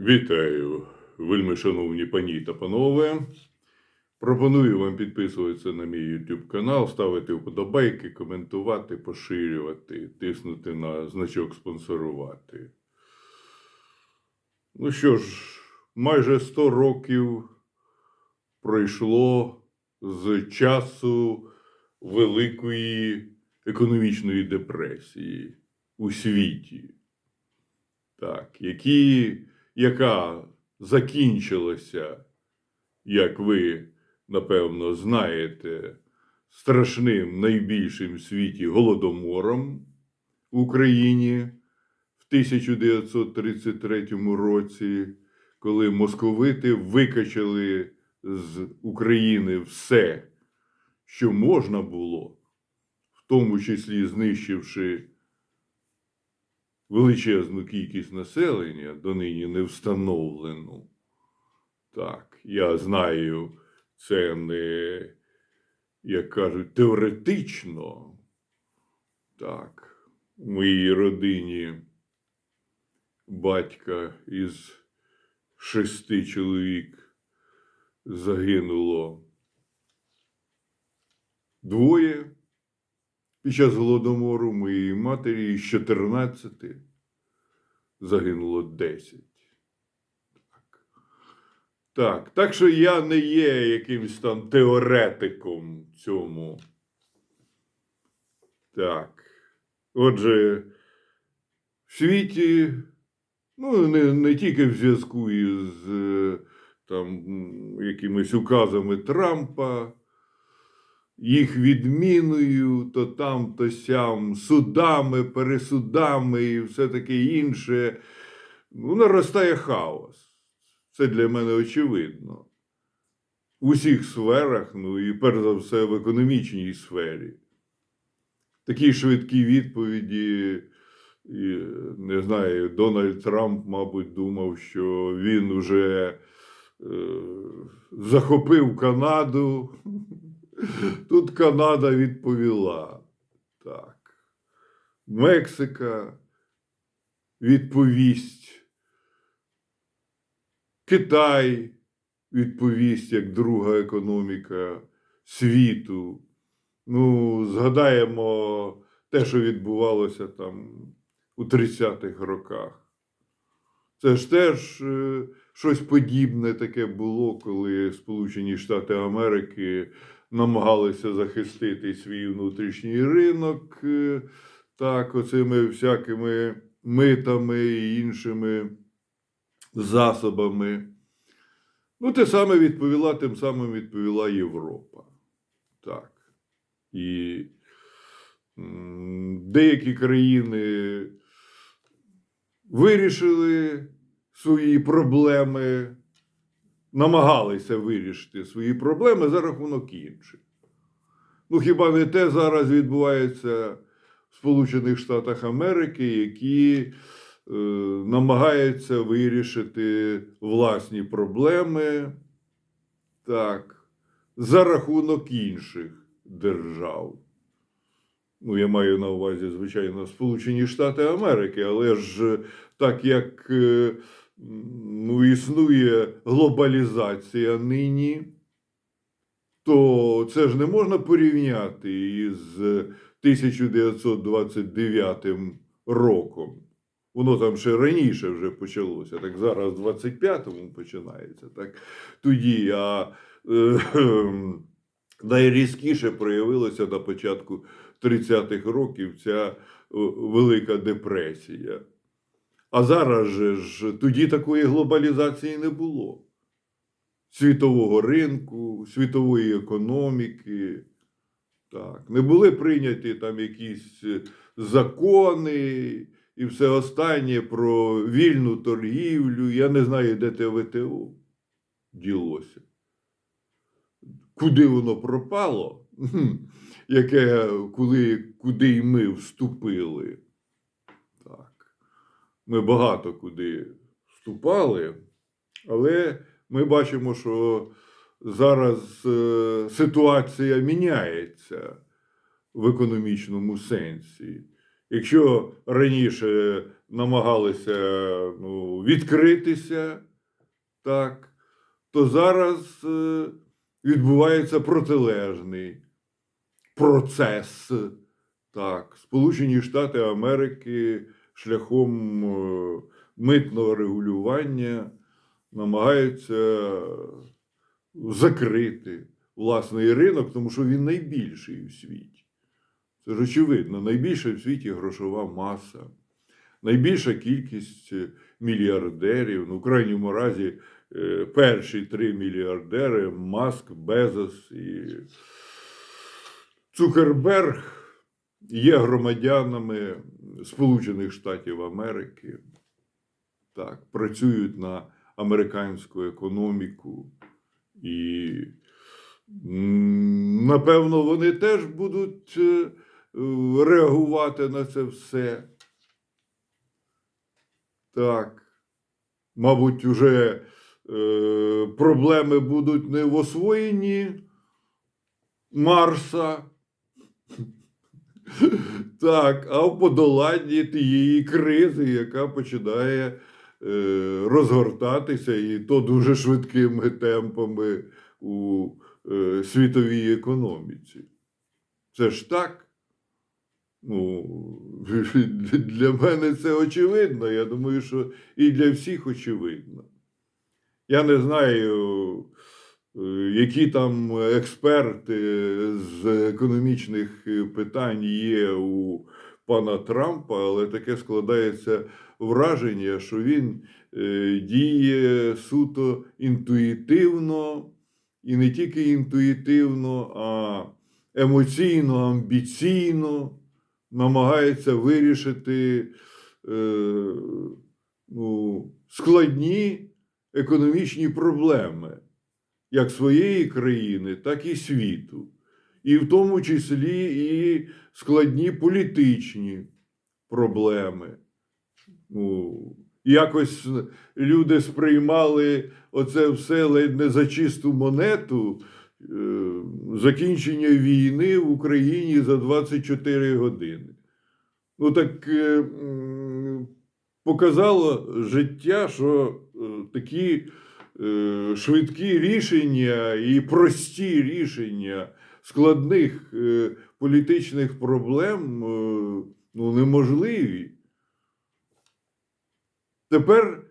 Вітаю, вельми шановні пані та панове. Пропоную вам підписуватися на мій YouTube канал, ставити вподобайки, коментувати, поширювати, тиснути на значок спонсорувати. Ну що ж, майже 100 років пройшло з часу Великої економічної депресії у світі. Так, які, яка закінчилася, як ви напевно знаєте, страшним найбільшим в світі голодомором в Україні в 1933 році, коли московити викачали з України все, що можна було, в тому числі знищивши величезну кількість населення, донині не встановлену. Так, я знаю, це не, як кажуть, теоретично. Так, у моїй родині батька із шести чоловік загинуло двоє під час голодомору моєї матері із 14 загинуло 10. Так. Так, так що я не є якимсь там теоретиком цьому. Так. Отже, в світі, ну, не, не тільки в зв'язку із е, там якимись указами Трампа, їх відміною, то там, то сям, судами, пересудами і все таке інше. Ну, наростає хаос. Це для мене очевидно. В усіх сферах, ну і перш за все в економічній сфері. Такі швидкі відповіді. І, не знаю, Дональд Трамп, мабуть, думав, що він уже е, захопив Канаду. Тут Канада відповіла. Так. Мексика відповість. Китай відповість як друга економіка світу. Ну, згадаємо те, що відбувалося там у 30-х роках. Це ж теж е, щось подібне таке було, коли Сполучені Штати Америки намагалися захистити свій внутрішній ринок, е, так, оцими всякими митами і іншими засобами. Ну, те саме відповіла, тим самим відповіла Європа. Так. І деякі країни вирішили свої проблеми, намагалися вирішити свої проблеми за рахунок інших. Ну, хіба не те зараз відбувається в Сполучених Штатах Америки, які е, намагаються вирішити власні проблеми так, за рахунок інших держав. Ну, я маю на увазі, звичайно, Сполучені Штати Америки, але ж так як е, ну, існує глобалізація нині, то це ж не можна порівняти із 1929 роком. Воно там ще раніше вже почалося, так зараз в 25-му починається. Так тоді, а е, найрізкіше проявилося на початку 30-х років ця Велика депресія. А зараз же ж тоді такої глобалізації не було. Світового ринку, світової економіки. Так, не були прийняті там якісь е, закони і все останнє про вільну торгівлю. Я не знаю, де те ВТО ділося. Куди воно пропало? Яке, коли, куди й ми вступили. Ми багато куди вступали, але ми бачимо, що зараз е, ситуація міняється в економічному сенсі. Якщо раніше намагалися ну, відкритися, так, то зараз е, відбувається протилежний процес. Так, Сполучені Штати Америки шляхом е, митного регулювання намагаються закрити власний ринок, тому що він найбільший у світі. Це ж очевидно, найбільша в світі грошова маса, найбільша кількість е, мільярдерів. Ну, в крайньому разі, е, перші три мільярдери Маск, Безос і Цукерберг є громадянами Сполучених Штатів Америки. Так, працюють на американську економіку. І напевно вони теж будуть е, реагувати на це все. Так. Мабуть, уже е, проблеми будуть не в освоєнні Марса. Так, а в подоланні тієї кризи, яка починає е, розгортатися, і то дуже швидкими темпами у е, світовій економіці. Це ж так. Ну, для мене це очевидно. Я думаю, що і для всіх очевидно. Я не знаю, які там експерти з економічних питань є у пана Трампа, але таке складається враження, що він е, діє суто інтуїтивно, і не тільки інтуїтивно, а емоційно, амбіційно намагається вирішити е, ну, складні економічні проблеми як своєї країни, так і світу, і в тому числі і складні політичні проблеми. Ну, якось люди сприймали оце все ледь не за чисту монету е, закінчення війни в Україні за 24 години. Ну так е, показало життя, що е, такі швидкі рішення і прості рішення складних е, політичних проблем е, ну, неможливі. Тепер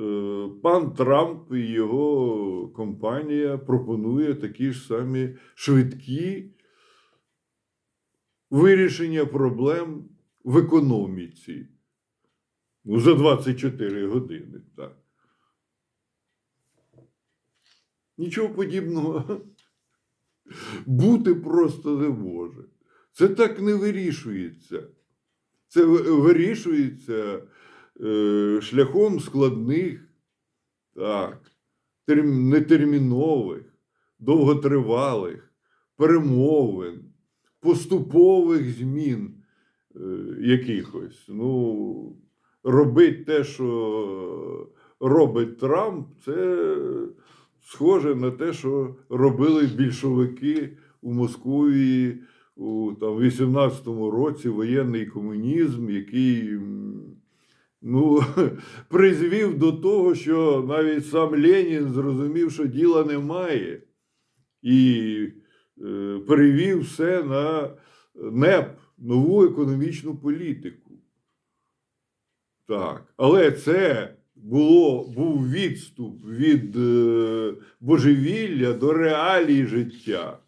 е, пан Трамп і його компанія пропонує такі ж самі швидкі вирішення проблем в економіці. Ну, за 24 години, так. Нічого подібного бути просто не може. Це так не вирішується. Це вирішується е, шляхом складних, так, терм- нетермінових, довготривалих перемовин, поступових змін е, якихось. Ну, робить те, що робить Трамп, це схоже на те, що робили більшовики у Московії у там, 18-му році воєнний комунізм, який ну, призвів до того, що навіть сам Ленін зрозумів, що діла немає, і е, перевів все на НЕП, нову економічну політику. Так, але це було, був відступ від е, божевілля до реалій життя.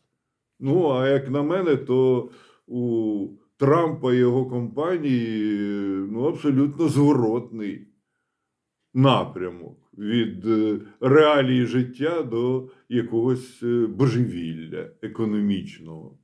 Ну, а як на мене, то у Трампа і його компанії ну, абсолютно зворотний напрямок від е, реалій життя до якогось е, божевілля економічного.